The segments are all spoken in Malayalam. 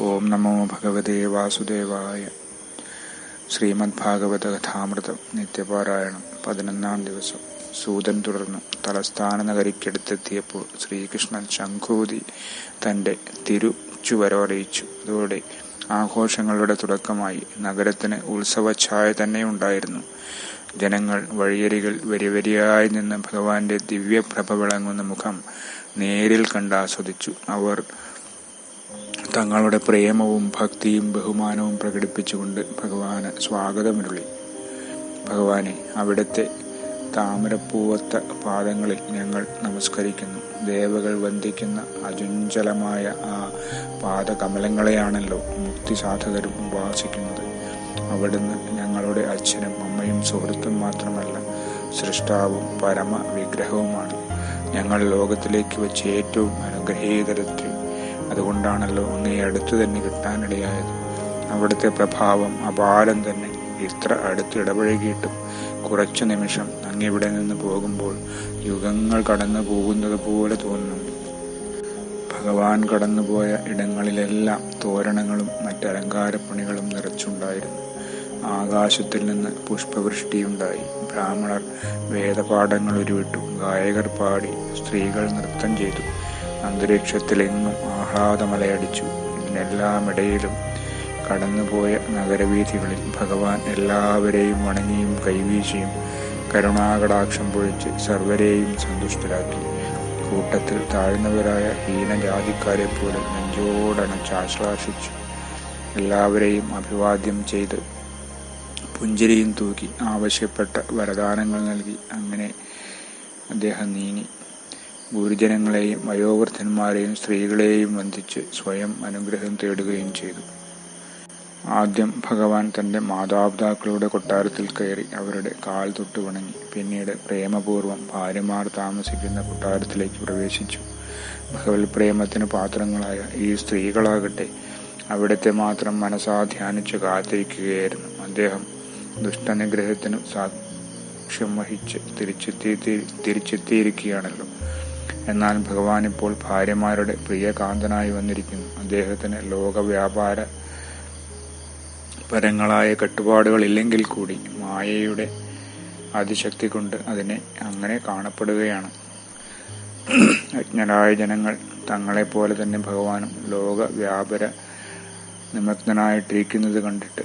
ഓം നമോ ഭഗവതേ വാസുദേവായ. ശ്രീമദ് ഭാഗവത കഥാമൃതം നിത്യപാരായണം പതിനൊന്നാം ദിവസം. സൂതൻ തുടർന്ന്. തലസ്ഥാന നഗരിക്കടുത്തെത്തിയപ്പോൾ ശ്രീകൃഷ്ണൻ ശംഖൂതി തന്റെ തിരുച്ചുവരവറിയിച്ചു അതോടെ ആഘോഷങ്ങളുടെ തുടക്കമായി. നഗരത്തിന് ഉത്സവഛായ തന്നെ ഉണ്ടായിരുന്നു ജനങ്ങൾ വഴിയരികൾ വരിവരിയായി നിന്ന് ഭഗവാന്റെ ദിവ്യപ്രഭ വിളങ്ങുന്ന മുഖം നേരിൽ കണ്ട് ആസ്വദിച്ചു. അവർ തങ്ങളുടെ പ്രേമവും ഭക്തിയും ബഹുമാനവും പ്രകടിപ്പിച്ചുകൊണ്ട് ഭഗവാന് സ്വാഗതമിരുളി. ഭഗവാനെ അവിടുത്തെ താമരപ്പൂവത്ത പാദങ്ങളിൽ ഞങ്ങൾ നമസ്കരിക്കുന്നു. ദേവകൾ വന്ദിക്കുന്ന അചഞ്ചലമായ ആ പാദകമലങ്ങളെയാണല്ലോ മുക്തി സാധകരും ഉപാസിക്കുന്നത്. അവിടുന്ന് ഞങ്ങളുടെ അച്ഛനും അമ്മയും സുഹൃത്തും മാത്രമല്ല സൃഷ്ടാവും പരമ വിഗ്രഹവുമാണ് ഞങ്ങൾ ലോകത്തിലേക്ക് വെച്ച് ഏറ്റവും അനുഗ്രഹീതരത്തിൽ അതുകൊണ്ടാണല്ലോ അങ്ങേ അടുത്ത് തന്നെ കിട്ടാനിടയായത്. അവിടുത്തെ പ്രഭാവം അപാരം തന്നെ. ഇത്ര അടുത്ത് ഇടപഴകിയിട്ടും കുറച്ചു നിമിഷം അങ്ങിവിടെ നിന്ന് പോകുമ്പോൾ യുഗങ്ങൾ കടന്നു പോകുന്നത് പോലെ തോന്നുന്നു ഭഗവാൻ കടന്നുപോയ ഇടങ്ങളിലെല്ലാം തോരണങ്ങളും മറ്റലങ്കാരപ്പണികളും നിറച്ചുണ്ടായിരുന്നു. ആകാശത്തിൽ നിന്ന് പുഷ്പവൃഷ്ടിയുണ്ടായി. ബ്രാഹ്മണർ വേദപാഠങ്ങൾ ഉരുവിട്ടു. ഗായകർ പാടി സ്ത്രീകൾ നൃത്തം ചെയ്തു. അന്തരീക്ഷത്തിലെങ്ങും ആഹ്ലാദമലയടിച്ചു. ഇതിനെല്ലാമിടയിലും കടന്നുപോയ നഗരവീഥികളിൽ ഭഗവാൻ എല്ലാവരെയും വണങ്ങിയും കൈവീശിയും കരുണാകടാക്ഷം പൊഴിച്ച് സർവരെയും സന്തുഷ്ടരാക്കി. കൂട്ടത്തിൽ താഴ്ന്നവരായ ഹീനജാതിക്കാരെ പോലെ നെഞ്ചോടണച്ച് ആശ്ലാസിച്ചു എല്ലാവരെയും അഭിവാദ്യം ചെയ്ത് പുഞ്ചിരിയും തൂക്കി ആവശ്യപ്പെട്ട വരദാനങ്ങൾ നൽകി. അങ്ങനെ അദ്ദേഹം നീങ്ങി. ഗുരുജനങ്ങളെയും വയോവൃദ്ധന്മാരെയും സ്ത്രീകളെയും വന്ദിച്ച് സ്വയം അനുഗ്രഹം തേടുകയും ചെയ്തു. ആദ്യം ഭഗവാൻ തന്റെ മാതാപിതാക്കളുടെ കൊട്ടാരത്തിൽ കയറി അവരുടെ കാൽ തൊട്ട് വണങ്ങി. പിന്നീട് പ്രേമപൂർവം ഭാര്യമാർ താമസിക്കുന്ന കൊട്ടാരത്തിലേക്ക് പ്രവേശിച്ചു. ഭഗവത് പ്രേമത്തിന് പാത്രങ്ങളായ ഈ സ്ത്രീകളാകട്ടെ അവിടുത്തെ മാത്രം മനസ്സാ ധ്യാനിച്ച് കാത്തിരിക്കുകയായിരുന്നു. അദ്ദേഹം ദുഷ്ടനുഗ്രഹത്തിനും സാക്ഷ്യം വഹിച്ച് തിരിച്ചെത്തി തിരിച്ചെത്തിയിരിക്കുകയാണല്ലോ. എന്നാൽ ഭഗവാൻ ഇപ്പോൾ ഭാര്യമാരുടെ പ്രിയകാന്തനായി വന്നിരിക്കുന്നു. അദ്ദേഹത്തിന് ലോകവ്യാപാര പരങ്ങളായ കെട്ടുപാടുകളില്ലെങ്കിൽ കൂടി മായയുടെ അതിശക്തി കൊണ്ട് അതിനെ അങ്ങനെ കാണപ്പെടുകയാണ്. അജ്ഞരായ ജനങ്ങൾ തങ്ങളെപ്പോലെ തന്നെ ഭഗവാനും ലോക വ്യാപര നിമഗ്നനായിട്ടിരിക്കുന്നത് കണ്ടിട്ട്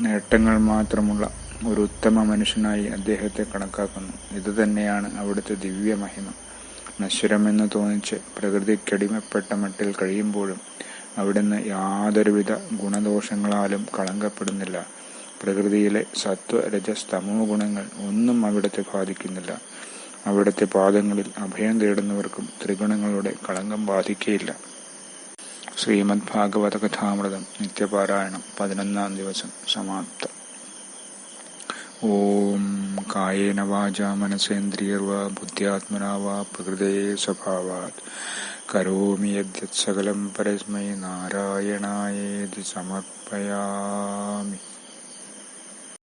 നേട്ടങ്ങൾ മാത്രമുള്ള ഒരു ഉത്തമ മനുഷ്യനായി അദ്ദേഹത്തെ കണക്കാക്കുന്നു. ഇത് തന്നെയാണ് അവിടുത്തെ ദിവ്യ മഹിമ നശ്വരമെന്ന് തോന്നിച്ച് പ്രകൃതിക്കടിമപ്പെട്ട മട്ടിൽ കഴിയുമ്പോഴും അവിടുന്ന് യാതൊരുവിധ ഗുണദോഷങ്ങളാലും കളങ്കപ്പെടുന്നില്ല. പ്രകൃതിയിലെ സത്വ രജസ് തമോ ഗുണങ്ങൾ ഒന്നും അവിടുത്തെ ബാധിക്കുന്നില്ല. അവിടുത്തെ പാദങ്ങളിൽ അഭയം തേടുന്നവർക്കും ത്രിഗുണങ്ങളുടെ കളങ്കം ബാധിക്കുകയില്ല ശ്രീമദ് ഭാഗവത കഥാമൃതം നിത്യപാരായണം പതിനൊന്നാം ദിവസം സമാപ്തം. ഓം കായേന വാച മനസേന്ദ്രിയർവാ ബുദ്ധ്യാത്മനാ വാ പ്രകൃതേ സ്വഭാവാത് കരോമി യദ്യത് സകലം പരസ്മൈ നാരായണായേതി സമർപ്പയാമി